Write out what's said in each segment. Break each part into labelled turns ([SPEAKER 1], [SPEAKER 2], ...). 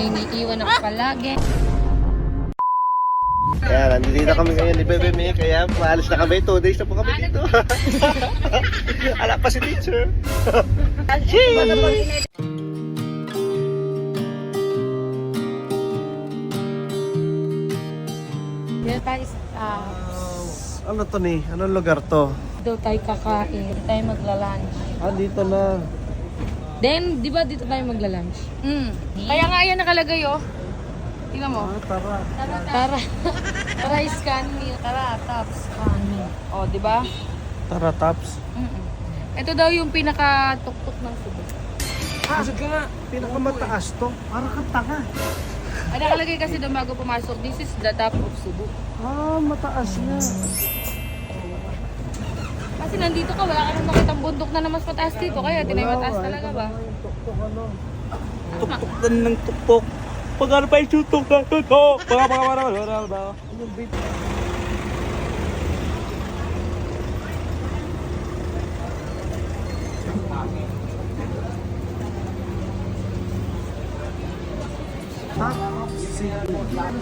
[SPEAKER 1] iniiwan ako palagi.
[SPEAKER 2] Kaya nandito kami ngayon ni Bebe May, kaya maalis na kami. Two days na po kami dito. Ala pa si teacher.
[SPEAKER 1] Dito tayo sa ah,
[SPEAKER 2] ano to ni? Anong lugar to?
[SPEAKER 1] Dito tayo kakain. Dito tayo magla-lunch.
[SPEAKER 2] Ah, dito na.
[SPEAKER 1] Then, di ba dito tayo magla-lunch? Mm. Kaya nga yan nakalagay oh. Tingnan mo.
[SPEAKER 2] Ah, tara.
[SPEAKER 1] Tara. Tara, scan me. Tara, top scan me. Oh, di ba?
[SPEAKER 2] Tara, Taps.
[SPEAKER 1] Mm-mm. Ito daw yung pinaka-tuktok ng Cebu.
[SPEAKER 2] Kasi ka nga, pinakamataas to. Para kang tanga.
[SPEAKER 1] Ay, nakalagay kasi doon bago pumasok, this is the top of Cebu.
[SPEAKER 2] Ah, mataas nga.
[SPEAKER 1] Kasi nandito ka, wala ka nang makitang bundok na na mas mataas dito. Kaya tinay mataas talaga ba?
[SPEAKER 2] Tuktok.
[SPEAKER 3] Tuktok na ng tuktok. Pag ano pa yung tutok na tutok. Baka baka baka baka baka baka.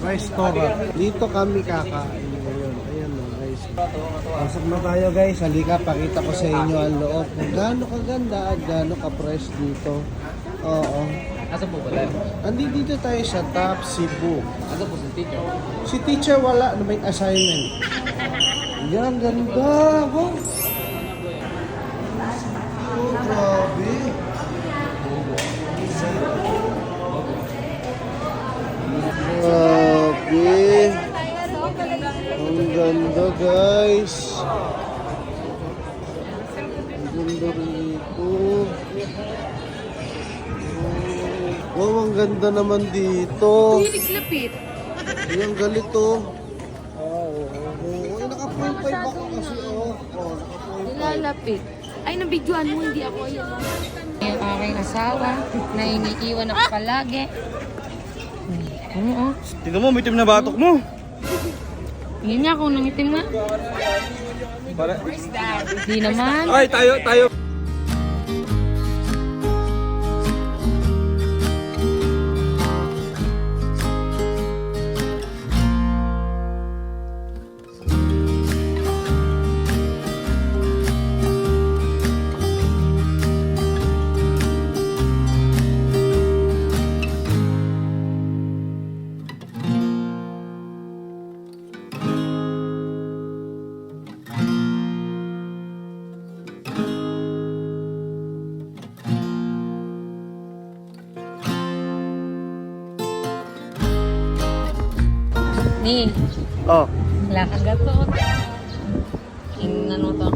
[SPEAKER 2] Restaurant. Dito kami kakain ngayon. Ayan o guys. Pasok na tayo guys. Halika, pakita ko sa inyo ang loob. Kung gaano kaganda at gaano ka-fresh dito. Oo.
[SPEAKER 3] Asa po ba tayo?
[SPEAKER 2] Andi dito tayo sa Top Cebu.
[SPEAKER 3] Asa po si teacher?
[SPEAKER 2] Si teacher wala na may assignment. Yan, ganda. Wow. Oh, grabe. Rito. Wow, ang ganda naman dito.
[SPEAKER 1] Hilig lapit.
[SPEAKER 2] Ayan, galito. Oo, oo, oo. Naka-point 5 ako kasi, oh. Oh, naka-point 5.
[SPEAKER 1] Nilalapit. Ay, nabidyoan mo, hindi ako ayan. Yung aking asawa, na iniiwan ako palagi. Ano oh?
[SPEAKER 3] Tingnan mo, may team na batok mo.
[SPEAKER 1] Tingin niya kung nangitim nga.
[SPEAKER 3] Para.
[SPEAKER 1] Di naman.
[SPEAKER 3] Ay, tayo, tayo.
[SPEAKER 1] Ni,
[SPEAKER 2] Oh.
[SPEAKER 1] wala kang gato. Inano to?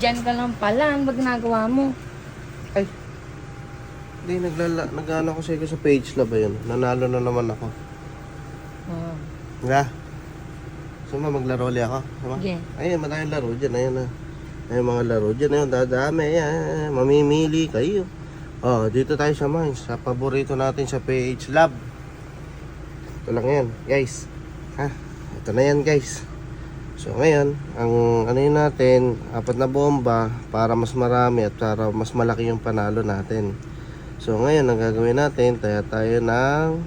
[SPEAKER 1] Andyan ka lang pala. Ano ba ginagawa mo?
[SPEAKER 2] Ay. Hindi, naglala, nag-ano ko sa iyo sa page na ba yun? Nanalo na naman ako.
[SPEAKER 1] Oh.
[SPEAKER 2] Nga. Suma, maglaro ulit ako. Suma?
[SPEAKER 1] Sige.
[SPEAKER 2] Ayun, maraming laro dyan. Ayun na. Ayun mga laro dyan. Ayun, dadami. Ayan, mamimili kayo. Oh, dito tayo sa mines. Sa paborito natin sa PH Lab. Ito lang yan, guys. Ha? Ito na yan, guys. So ngayon, ang ano yun natin, apat na bomba para mas marami at para mas malaki yung panalo natin. So ngayon, ang gagawin natin, taya tayo ng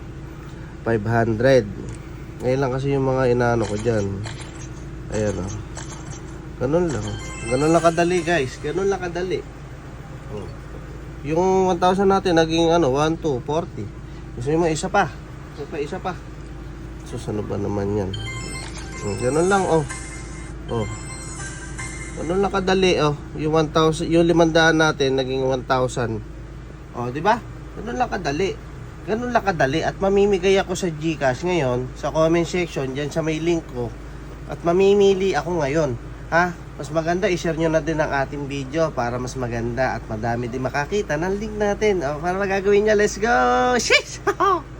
[SPEAKER 2] 500. Ngayon lang kasi yung mga inaano ko dyan. Ayan o. Ganun lang. Ganun lang kadali guys. Ganun lang kadali. Oh. Yung 1,000 natin, naging ano, 1, 2, 40. Gusto mo isa pa. Isa pa, isa pa. So, ano ba naman yan? Hmm, Ganun lang, oh. Oh. Ganun lang kadali, oh. Yung 1,000, yung 500 natin, naging 1,000. Oh, di ba? Ganun lang kadali. Ganun lang kadali. At mamimigay ako sa Gcash ngayon, sa comment section, dyan sa may link ko. At mamimili ako ngayon. Ha? Mas maganda, i-share nyo na din ang ating video para mas maganda at madami din makakita ng link natin. O, para magagawin nyo, let's go! Sheesh!